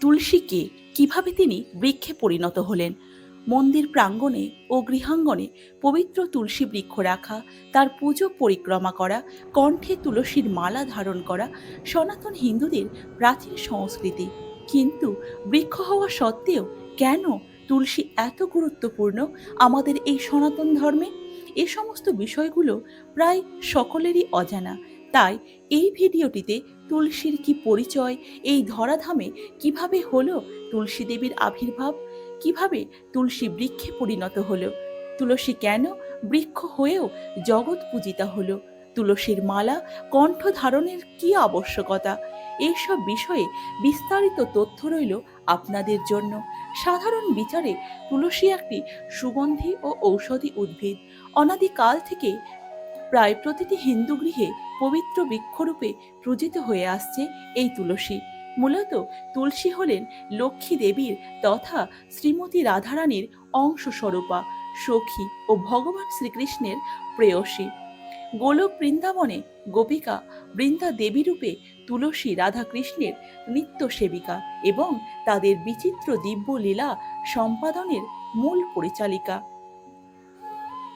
তুলসীকে কীভাবে তিনি বৃক্ষে পরিণত হলেন? মন্দির প্রাঙ্গণে ও গৃহাঙ্গনে পবিত্র তুলসী বৃক্ষ রাখা, তার পুজো পরিক্রমা করা, কণ্ঠে তুলসীর মালা ধারণ করা সনাতন হিন্দুদের প্রাচীন সংস্কৃতি। কিন্তু বৃক্ষ হওয়া সত্ত্বেও কেন তুলসী এত গুরুত্বপূর্ণ আমাদের এই সনাতন ধর্মে? এ সমস্ত বিষয়গুলো প্রায় সকলেরই অজানা। তাই এই ভিডিওটিতে তুলসীর কি পরিচয়? এই ধরাধামে কীভাবে হলো তুলসী দেবীর আবির্ভাব? কীভাবে তুলসী বৃক্ষে পরিণত হলো? তুলসী কেন বৃক্ষ হয়েও জগৎ পূজিতা হলো? তুলসীর মালা কণ্ঠ ধারণের কি আবশ্যকতা? এইসব বিষয়ে বিস্তারিত তথ্য রইল আপনাদের জন্য। সাধারণ বিচারে তুলসী একটি সুগন্ধি ও ঔষধি উদ্ভিদ। অনাদিকাল থেকে প্রায় প্রতিটি হিন্দু গৃহে পবিত্র বৃক্ষরূপে পূজিত হয়ে আসছে এই তুলসী। মূলত তুলসী হলেন লক্ষ্মী দেবীর তথা শ্রীমতী রাধারানীর অংশস্বরূপা, সখী ও ভগবান শ্রীকৃষ্ণের প্রেয়সী। গোলক বৃন্দাবনে গোপিকা বৃন্দা দেবী রূপে তুলসী রাধাকৃষ্ণের নিত্য সেবিকা এবং তাদের বিচিত্র দিব্য লীলা সম্পাদনের মূল পরিচালিকা।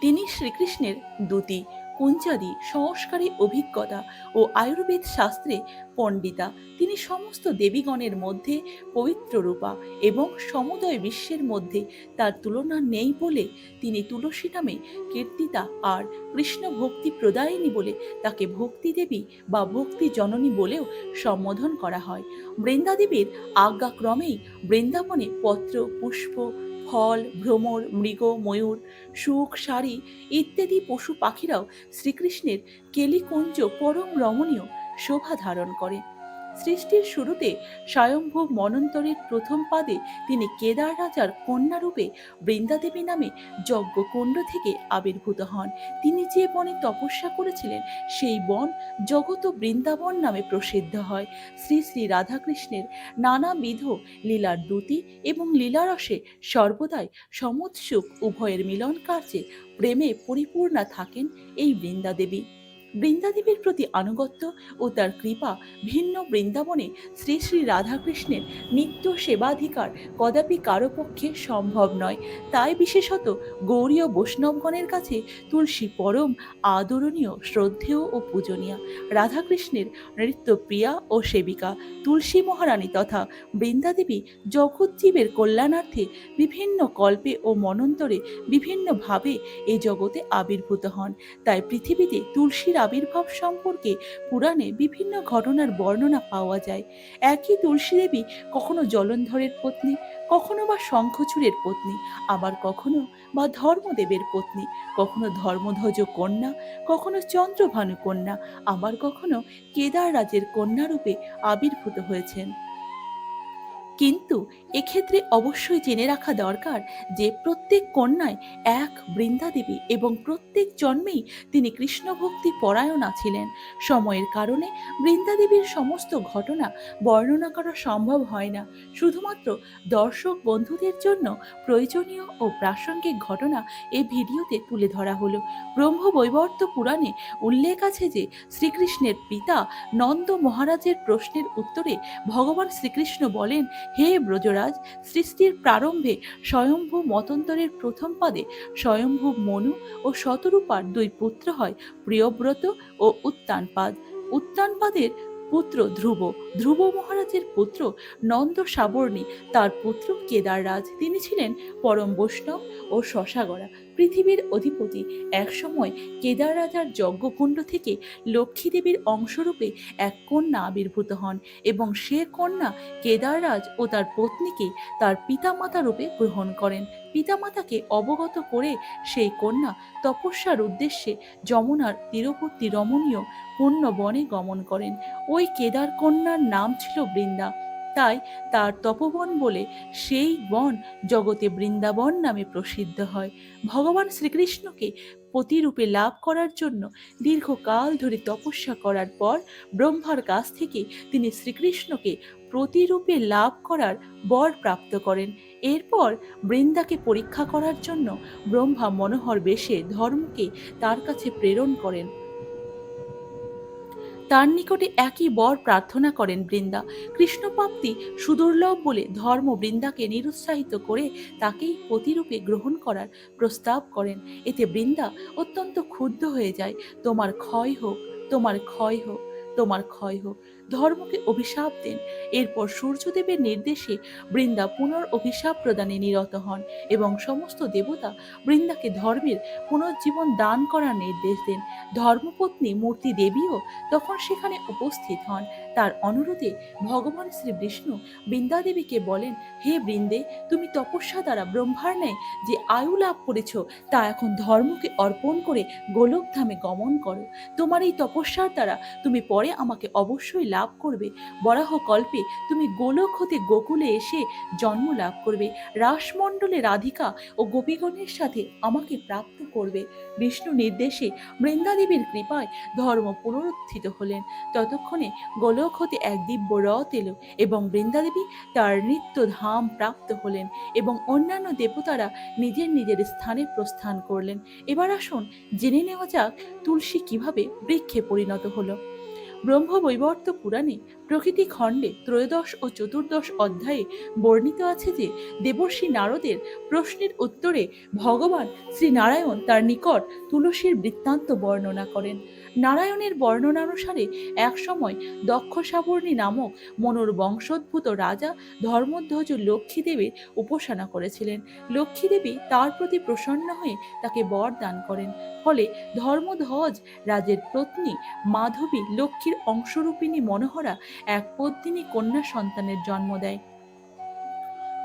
তিনি শ্রীকৃষ্ণের দূতি। কুঞ্চাদি সংস্কারী অভিজ্ঞতা ও আয়ুর্বেদ শাস্ত্রে পণ্ডিতা। তিনি সমস্ত দেবীগণের মধ্যে পবিত্র রূপা এবং সমুদয় বিশ্বের মধ্যে তার তুলনা নেই বলে তিনি তুলসী নামে কীর্তিতা আর কৃষ্ণ ভক্তি প্রদায়িনী বলে তাকে ভক্তি দেবী বা ভক্তি জননী বলেও সম্বোধন করা হয়। বৃন্দাদেবীর আজ্ঞাক্রমেই বৃন্দাবনে পত্র, পুষ্প ফল, ভ্রমর, মৃগ, ময়ূর, সুখ শাড়ি ইত্যাদি পশু পাখিরাও শ্রীকৃষ্ণের কেলিকুঞ্জ পরম রমণীয় শোভা ধারণ করে। সৃষ্টির শুরুতে স্বয়ম্ভু মনন্তরের প্রথম পাদে তিনি কেদার রাজার কন্যারূপে বৃন্দাদেবী নামে যজ্ঞকুণ্ড থেকে আবির্ভূত হন। তিনি যে বনে তপস্যা করেছিলেন, সেই বন জগত বৃন্দাবন নামে প্রসিদ্ধ হয়। শ্রী শ্রী রাধাকৃষ্ণের নানাবিধ লীলার দ্যুতি এবং লীলারসে সর্বদাই সমুৎসুক উভয়ের মিলন কার্যে প্রেমে পরিপূর্ণা থাকেন এই বৃন্দাদেবী। বৃন্দাদেবীর প্রতি আনুগত্য ও তার কৃপা ভিন্ন বৃন্দাবনে শ্রী শ্রী রাধাকৃষ্ণের নিত্য সেবাধিকার কদাপি কারও পক্ষে সম্ভব নয়। তাই বিশেষত গৌরীয় বৈষ্ণবগণের কাছে তুলসী পরম, আদরণীয়, শ্রদ্ধেয় ও পূজনীয় রাধাকৃষ্ণের নৃত্যপ্রিয়া ও সেবিকা তুলসী মহারানী তথা বৃন্দাদেবী জগৎজীবের কল্যাণার্থে বিভিন্ন কল্পে ও মনন্তরে বিভিন্নভাবে এ জগতে আবির্ভূত হন। তাই পৃথিবীতে তুলসীর আবির্ভাব সম্পর্কে পুরাণে বিভিন্ন ঘটনার বর্ণনা পাওয়া যায়। একই তুলসী দেবী কখনো জলন্ধরের পত্নী, কখনো বা শঙ্খচূড়ের পত্নী, আবার কখনো বা ধর্মদেবের পত্নী, কখনো ধর্মধ্বজ কন্যা, কখনো চন্দ্রভানু কন্যা, আবার কখনো কেদার রাজের কন্যারূপে আবির্ভূত হয়েছেন। কিন্তু এক্ষেত্রে অবশ্যই জেনে রাখা দরকার যে প্রত্যেক কন্যায় এক বৃন্দাদেবী এবং প্রত্যেক জন্মেই তিনি কৃষ্ণ ভক্তি পরায়ণা ছিলেন। সময়ের কারণে বৃন্দাদেবীর সমস্ত ঘটনা বর্ণনা করা সম্ভব হয় না। শুধুমাত্র দর্শক বন্ধুদের জন্য প্রয়োজনীয় ও প্রাসঙ্গিক ঘটনা এই ভিডিওতে তুলে ধরা হলো। ব্রহ্ম বৈবর্ত পুরাণে উল্লেখ আছে যে শ্রীকৃষ্ণের পিতা নন্দ মহারাজের প্রশ্নের উত্তরে ভগবান শ্রীকৃষ্ণ বলেন হে ব্রজরাজ, সৃষ্টির প্রারম্ভে স্বয়ম্ভু মতন্তরের প্রথম পদে স্বয়ম্ভু মনু ও শতরূপার দুই পুত্র হয় প্রিয়ব্রত ও উত্তানপাদ। উত্তানপাদের পুত্র ধ্রুব। ধ্রুব মহারাজের পুত্র নন্দ সাবর্ণী তার পুত্র কেদাররাজ। তিনি ছিলেন পরম বৈষ্ণব ও শশাগড়া পৃথিবীর অধিপতি একসময় কেদার রাজার যজ্ঞকুণ্ড থেকে লক্ষ্মী দেবীর অংশরূপে এক কন্যা আবির্ভূত হন এবং সে কন্যা কেদাররাজ ও তার পত্নীকে তার পিতামাতা রূপে গ্রহণ করেন। পিতামাতাকে অবগত করে সেই কন্যা তপস্যার উদ্দেশ্যে যমুনার তীরবর্তী রমণীয় পূর্ণ বনে গমন করেন। ওই কেদার কন্যার নাম ছিল বৃন্দা। তাই তার তপবন বলে সেই বন জগতে বৃন্দাবন নামে প্রসিদ্ধ হয়। ভগবান শ্রীকৃষ্ণকে পতিরূপে লাভ করার জন্য দীর্ঘকাল ধরে তপস্যা করার পর ব্রহ্মার কাছ থেকে তিনি শ্রীকৃষ্ণকে প্রতিরূপে লাভ করার বর প্রাপ্ত করেন। এরপর বৃন্দাকে পরীক্ষা করার জন্য ব্রহ্মা মনোহর বেশে ধর্মকে তার কাছে প্রেরণ করেন। তার নিকটে একই বর প্রার্থনা করেন বৃন্দা। কৃষ্ণপ্রাপ্তি সুদুর্লভ বলে ধর্ম বৃন্দাকে নিরুৎসাহিত করে তাকেই প্রতিরূপে গ্রহণ করার প্রস্তাব করেন। এতে বৃন্দা অত্যন্ত ক্ষুব্ধ হয়ে যায়। তোমার ক্ষয় হোক, তোমার ক্ষয় হোক, তোমার ক্ষয় হোক ধর্মকে অভিশাপ দেন। এরপর সূর্যদেবের নির্দেশে বৃন্দা পুনর অভিশাপ প্রদানে নিরত হন এবং সমস্ত দেবতা বৃন্দাকে ধর্মের পুনর্জীবন দান করার নির্দেশ দেন। ধর্মপত্নী মূর্তি দেবীও তখন সেখানে উপস্থিত হন। তার অনুরোধে ভগবান শ্রী বিষ্ণু বৃন্দা দেবীকে বলেন, হে বৃন্দে, তুমি তপস্যা দ্বারা ব্রহ্মার ন্যায় যে আয়ু লাভ করেছ, তা এখন ধর্মকে অর্পণ করে গোলকধামে গমন করো। তোমার এই তপস্যার দ্বারা তুমি পরে আমাকে অবশ্যই লাভ করবে। বরাহ কল্পে তুমি গোলক হতে গোকুলে এসে জন্ম লাভ করবে। রাসমণ্ডলে রাধিকা ও গোপীগণের সাথে আমাকে প্রাপ্ত করবে। বিষ্ণু নির্দেশে বৃন্দাদেবীর কৃপায় ধর্ম পুনরুত্থিত হলেন। ততক্ষণে গোলক হতে এক দিব্য রথ এলো এবং বৃন্দাদেবী তার নিত্য ধাম প্রাপ্ত হলেন এবং অন্যান্য দেবতারা নিজের নিজের স্থানে প্রস্থান করলেন। এবার আসুন জেনে নেওয়া যাক তুলসী কীভাবে বৃক্ষে পরিণত হলো। ব্রহ্মবৈবর্ত পুরাণে প্রকৃতি খণ্ডে ত্রয়োদশ ও চতুর্দশ অধ্যায়ে বর্ণিত আছে যে দেবর্ষী নারদের প্রশ্নের উত্তরে ভগবান শ্রী নারায়ণ তার নিকট তুলসীর বৃত্তান্ত বর্ণনা করেন। নারায়ণের বর্ণনানুসারে একসময় দক্ষ সাবর্ণী নামক মনোর বংশোদ্ভূত রাজা ধর্মধ্বজ লক্ষ্মীদেবীর উপাসনা করেছিলেন। লক্ষ্মীদেবী তার প্রতি প্রসন্ন হয়ে তাকে বর দান করেন। ফলে ধর্মধ্বজ রাজের পত্নী মাধবী লক্ষ্মীর অংশরূপিণী মনোহরা এক পদ্মিনী কন্যা সন্তানের জন্ম দেয়।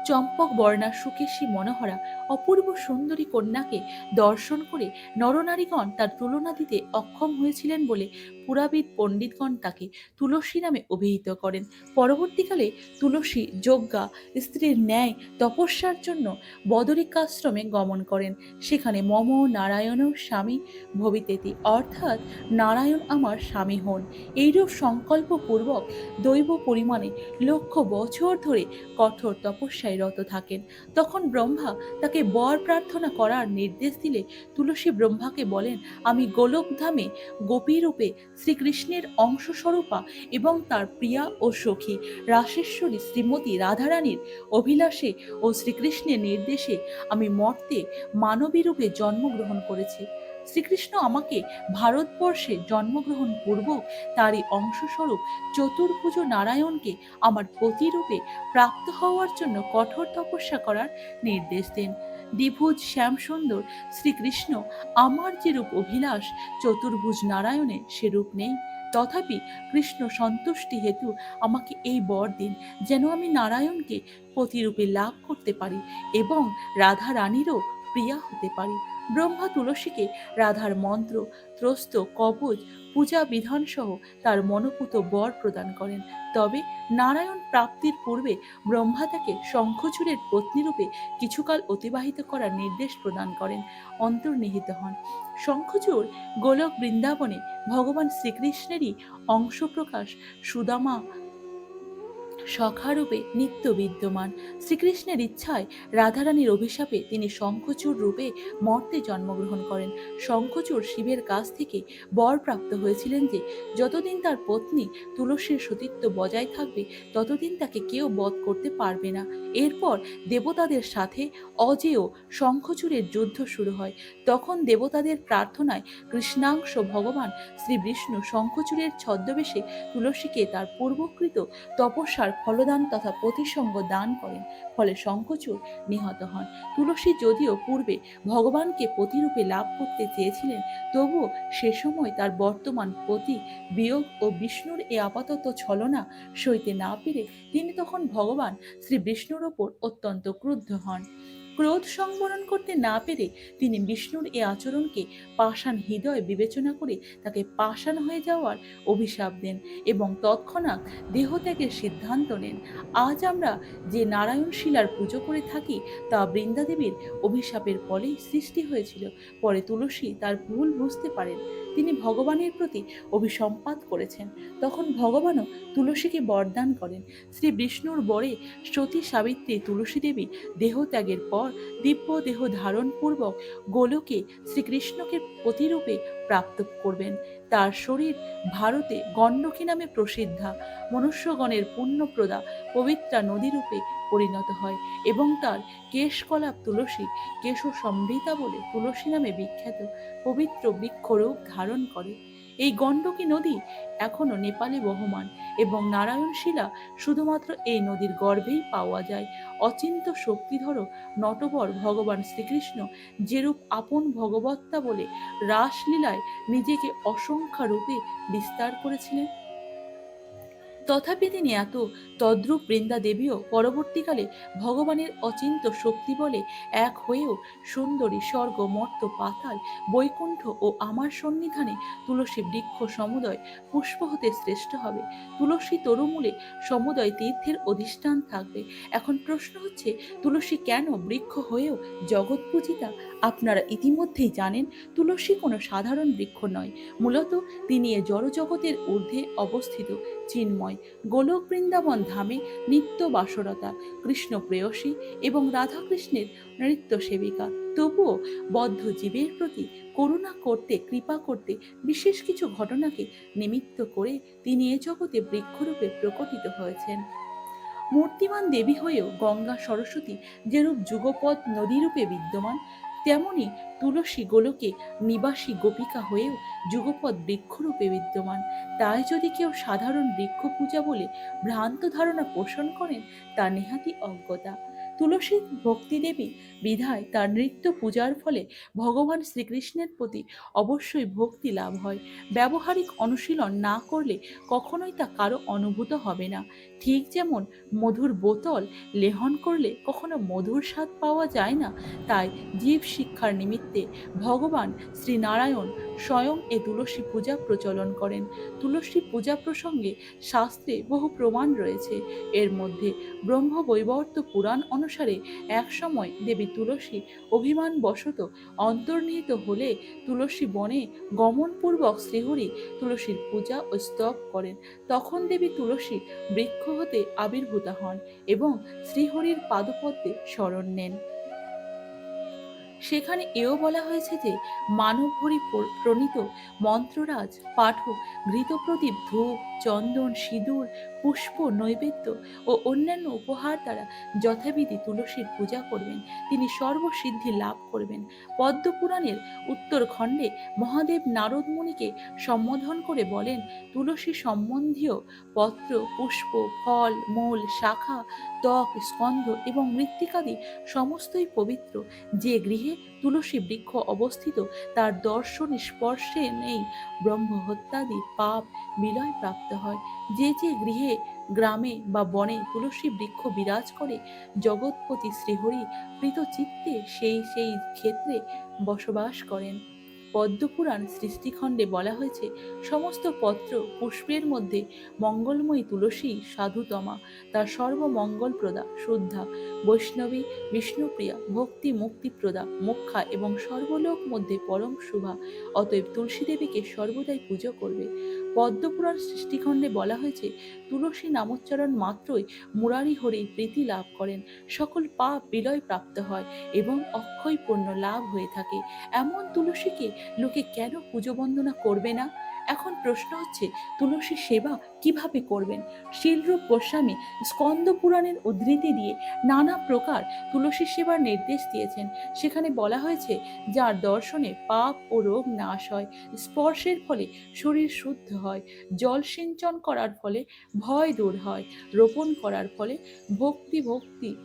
চম্পক বর্ণা সুকেশী মনোহরা অপূর্ব সুন্দরী কন্যাকে দর্শন করে নরনারীগণ তার তুলনা দিতে অক্ষম হয়েছিলেন বলে পুরাবিদ পণ্ডিতগণ তাকে তুলসী নামে অভিহিত করেন। পরবর্তীকালে তুলসী যজ্ঞা, স্ত্রীর ন্যায়, তপস্যার জন্য বদরিকাশ্রমে গমন করেন। সেখানে মম নারায়ণ স্বামী ভবিতেতি, অর্থাৎ নারায়ণ আমার স্বামী হন। এইরূপ সংকল্পপূর্বক দৈব পরিমাণে লক্ষ বছর ধরে কঠোর তপস্যায় রত থাকেন। তখন ব্রহ্মা তাকে বর প্রার্থনা করার নির্দেশ দিলে তুলসী ব্রহ্মাকে বলেন, আমি গোলকধামে গোপীরূপে শ্রীকৃষ্ণের অংশস্বরূপা এবং তার প্রিয়া ও সখী রাসেশ্বরী শ্রীমতী রাধারানীর অভিলাষে ও শ্রীকৃষ্ণের নির্দেশে আমি মর্তে মানবী রূপে জন্মগ্রহণ করেছি। শ্রীকৃষ্ণ আমাকে ভারতবর্ষে জন্মগ্রহণ পূর্বক তারই অংশস্বরূপ চতুর্ভুজ নারায়ণকে আমার পতিরূপে প্রাপ্ত হওয়ার জন্য কঠোর তপস্যা করার নির্দেশ দেন। দ্বিভুজ শ্যামসুন্দর, শ্রীকৃষ্ণ আমার যে রূপ অভিলাষ, চতুর্ভুজ নারায়ণে সে রূপ নেই। তথাপি কৃষ্ণ সন্তুষ্টি হেতু আমাকে এই বর দিন, যেন আমি নারায়ণকে প্রতিরূপে লাভ করতে পারি এবং রাধা রানীরও প্রিয়া হতে পারি। ব্রহ্মা তুলসীকে রাধার মন্ত্র, ত্রস্ত, কবচ, পূজা বিধান সহ তার মনোপুত বর প্রদান করেন। তবে নারায়ণ প্রাপ্তির পূর্বে ব্রহ্মা তাকে শঙ্খচূড়ের পত্নীরূপে কিছুকাল অতিবাহিত করার নির্দেশ প্রদান করেন, অন্তর্নিহিত হন। শঙ্খচূড় গোলক বৃন্দাবনে ভগবান শ্রীকৃষ্ণেরই অংশপ্রকাশ সুদামা সখারূপে নিত্য বিদ্যমান। শ্রীকৃষ্ণের ইচ্ছায় রাধারানীর অভিশাপে তিনি শঙ্খচূড় রূপে মর্তে জন্মগ্রহণ করেন। শঙ্খচূড় শিবের কাছ থেকে বর প্রাপ্ত হয়েছিলেন যে, যতদিন তার পত্নী তুলসীর সতীত্ব বজায় থাকবে, ততদিন তাকে কেউ বধ করতে পারবে না। এরপর দেবতাদের সাথে অজেয় শঙ্খচূড়ের যুদ্ধ শুরু হয়। তখন দেবতাদের প্রার্থনায় কৃষ্ণাংশ ভগবান শ্রী বিষ্ণু শঙ্খচূড়ের ছদ্মবেশে তুলসীকে তার পূর্বকৃত তপস্যার ফলদান তথা প্রতিসঙ্গ দান করেন, ফলে শঙ্খচূড় নিহত হন। তুলসী যদিও পূর্বে ভগবানকে পতিরূপে লাভ করতে চেয়েছিলেন, তবুও সে সময় তার বর্তমান পতি বিয়োগ ও বিষ্ণুর এ আপাতত ছলনা সইতে না পেরে তিনি তখন ভগবান শ্রী বিষ্ণুর ওপর অত্যন্ত ক্রুদ্ধ হন। ক্রোধ সংবরণ করতে না পেরে তিনি বিষ্ণুর এ আচরণকে পাষাণ হৃদয় বিবেচনা করে তাকে পাষাণ হয়ে যাওয়ার অভিশাপ দেন এবং তৎক্ষণাৎ দেহত্যাগের সিদ্ধান্ত নেন। আজ আমরা যে নারায়ণ শিলার পুজো করে থাকি, তা বৃন্দাদেবীর অভিশাপের ফলেই সৃষ্টি হয়েছিল। পরে তুলসী তার ভুল বুঝতে পারেন। তিনি ভগবানের প্রতি অভিসম্পাত করেছেন। তখন ভগবানও তুলসীকে বরদান করেন। শ্রী বিষ্ণুর বরে সতী সাবিত্রী তুলসী দেবী দেহত্যাগের পর দিব্য দেহ ধারণ পূর্বক গোলকে শ্রীকৃষ্ণকে প্রতিরূপে প্রাপ্ত করবেন। তার শরীর ভারতে গণ্ডকী নামে প্রসিদ্ধা। মনুষ্যগণের পুণ্যপ্রদা পবিত্রা নদীরূপে পরিণত হয় এবং তার কেশকলাপ তুলসী কেশ সমৃতা বলে তুলসী নামে বিখ্যাত। পবিত্র বৃক্ষরূপ ধারণ করে। এই গণ্ডকী নদী এখনও নেপালে বহমান এবং নারায়ণ শিলা শুধুমাত্র এই নদীর গর্ভেই পাওয়া যায়। অচিন্ত শক্তিধর নটবর ভগবান শ্রীকৃষ্ণ যেরূপ আপন ভগবত্তা বলে রাসলীলায় নিজেকে অসংখ্য রূপে বিস্তার করেছিলেন। তথাপি তিনি এত তদ্রূপ বৃন্দা দেবীও পরবর্তীকালে ভগবানের অচিন্ত শক্তি বলে এক হয়েও সুন্দরী স্বর্গ, মর্ত, পাতাল, বৈকুণ্ঠ ও আমার সন্নিধানে তুলসী বৃক্ষ সমুদয় পুষ্প হতে শ্রেষ্ঠ হবে। তুলসী তরুমূলে সমুদয় তীর্থের অধিষ্ঠান থাকবে। এখন প্রশ্ন হচ্ছে, তুলসী কেন বৃক্ষ হয়েও জগৎ পূজিতা? আপনারা ইতিমধ্যেই জানেন, তুলসী কোনো সাধারণ বৃক্ষ নয়। মূলত তিনি এ জড়জগতের ঊর্ধ্বে অবস্থিত, চিন্ময়। গোলক বৃন্দাবন ধামে নিত্য বাসরতা কৃষ্ণ প্রেয়সী এবং রাধাকৃষ্ণের নৃত্য সেবিকা। তবুও বদ্ধ জীবের প্রতি করুণা করতে, কৃপা করতে বিশেষ কিছু ঘটনাকে নিমিত্ত করে তিনি এ জগতে বৃক্ষরূপে প্রকটিত হয়েছেন। মূর্তিমান দেবী হয়েও গঙ্গা সরস্বতী যেরূপ যুগপদ নদীরূপে বিদ্যমান তেমনি তুলসী গোলকে নিবাসী গোপিকা হয়েও যুগপদ বৃক্ষরূপে বিদ্যমান। তাই যদি কেউ সাধারণ বৃক্ষ পূজা বলে ভ্রান্ত ধারণা পোষণ করেন, তা নেহাতি অজ্ঞতা। তুলসী ভক্তি দেবী বিধায় তার নৃত্য পূজার ফলে ভগবান শ্রীকৃষ্ণের প্রতি অবশ্যই ভক্তি লাভ হয়। ব্যবহারিক অনুশীলন না করলে কখনোই তা কারও অনুভূত হবে না। ঠিক যেমন মধুর বোতল লেহন করলে কখনো মধুর স্বাদ পাওয়া যায় না, তাই জীব শিক্ষার নিমিত্তে ভগবান শ্রীনারায়ণ স্বয়ং এ তুলসী পূজা প্রচলন করেন। তুলসী পূজা প্রসঙ্গে শাস্ত্রে বহু প্রমাণ রয়েছে। এর মধ্যে ব্রহ্মবৈবর্ত পুরাণ অনুসারে একসময় দেবী তুলসী অভিমান বশত অন্তর্নিহিত হলে তুলসী বনে গমনপূর্বক শ্রীহরি তুলসীর পূজা ও স্তব করেন। তখন দেবী তুলসী বৃক্ষ হতে আবির্ভূত হন এবং শ্রীহরির পাদপদ্মে শরণ নেন। সেখানে এও বলা হয়েছে যে, মানবহরি প্র- প্রণীত মন্ত্ররাজ, পাঠক, ঘৃতপ্রদীপ, ধূপ, চন্দন, সিঁদুর, পুষ্প, নৈবেদ্য ও অন্যান্য উপহার দ্বারা যথাবিধি তুলসীর পূজা করবেন। তিনি সর্বসিদ্ধি লাভ করবেন। পদ্মপুরাণের উত্তর খণ্ডে মহাদেব নারদ মুনিকে সম্বোধন করে বলেন, তুলসী সম্বন্ধীয় পত্র, পুষ্প, ফল, মূল, শাখা, ত্বক, স্কন্ধ এবং মৃত্তিকাদি সমস্তই পবিত্র। যে গৃহে তুলসী বৃক্ষ অবস্থিত, তার দর্শন স্পর্শে নেই। ব্রহ্ম হত্যাদি পাপ বিলয় প্রাপ্ত হয়। যে যে গৃহে, গ্রামে বা বনে তুলসী বৃক্ষ বিরাজ করে, জগৎপতি শ্রীহরি প্রীত চিত্তে সেই সেই ক্ষেত্রে বসবাস করেন। পদ্মপুরাণ সৃষ্টিখণ্ডে বলা হয়েছে, সমস্ত পত্র পুষ্পের মধ্যে মঙ্গলময়ী তুলসী সাধুতমা, তার সর্বমঙ্গলপ্রদা শ্রদ্ধা, বৈষ্ণবী, বিষ্ণুপ্রিয়া, ভক্তি মুক্তিপ্রদা মোক্ষা এবং সর্বলোক মধ্যে পরম শুভা, অতএব তুলসী দেবীকে সর্বদাই পুজো করবে। পদ্মপুরাণ সৃষ্টিখণ্ডে বলা হয়েছে, তুলসী নামোচ্চারণ মাত্রই মুরারি হরে প্রীতি লাভ করেন। সকল পাপ বিলয় প্রাপ্ত হয় এবং অক্ষয় পূর্ণ লাভ হয়ে থাকে। এমন তুলসীকে লোকে কেন পুজো বন্দনা করবে না? এখন প্রশ্ন হচ্ছে, তুলসী সেবা কীভাবে করবেন? শিলরূপ গোস্বামী স্কন্দ পুরাণের উদ্ধৃতি দিয়ে নানা প্রকার তুলসী সেবার নির্দেশ দিয়েছেন। সেখানে বলা হয়েছে, যার দর্শনে পাপ ও রোগ নাশ হয়, স্পর্শের ফলে শরীর শুদ্ধ হয়, জল সিঞ্চন করার ফলে ভয় দূর হয়, রোপণ করার ফলে ভক্তি ভক্তি,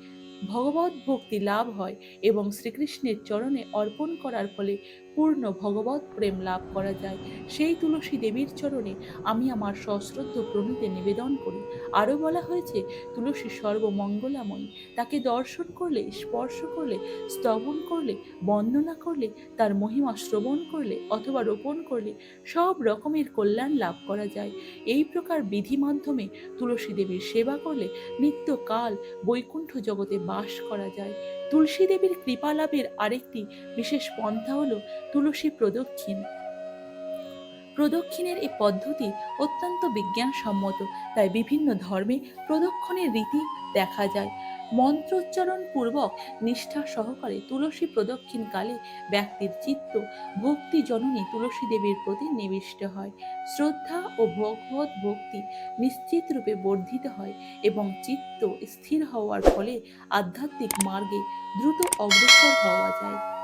ভগবত ভক্তি লাভ হয় এবং শ্রীকৃষ্ণের চরণে অর্পণ করার ফলে পূর্ণ ভগবত প্রেম লাভ করা যায়। সেই তুলসী দেবীর চরণে আমি আমার সশ্রদ্ধ প্রণীতে নিবেদন করি। আরও বলা হয়েছে, তুলসী সর্বমঙ্গলাময়ী। তাকে দর্শন করলে, স্পর্শ করলে, স্তবন করলে, বন্দনা করলে, তার মহিমা শ্রবণ করলে অথবা রোপণ করলে সব রকমের কল্যাণ লাভ করা যায়। এই প্রকার বিধি মাধ্যমে তুলসী দেবীর সেবা করলে নিত্যকাল বৈকুণ্ঠ জগতে বাস করা যায়। তুলসী দেবীর কৃপা লাভের আরেকটি বিশেষ পন্থা হল তুলসী প্রদক্ষিণ। প্রদক্ষিণের এই পদ্ধতি অত্যন্ত বিজ্ঞানসম্মত। তাই বিভিন্ন ধর্মে প্রদক্ষিণের রীতি দেখা যায়। মন্ত্রোচ্চারণ পূর্বক নিষ্ঠা সহকারে তুলসী প্রদক্ষিণকালে ব্যক্তির চিত্ত ভক্তি জননী তুলসী দেবীর প্রতি নিবিষ্ট হয়। শ্রদ্ধা ও ভগবত ভক্তি নিশ্চিত রূপে বর্ধিত হয় এবং চিত্ত স্থির হওয়ার ফলে আধ্যাত্মিক মার্গে দ্রুত অগ্রসর হওয়া যায়।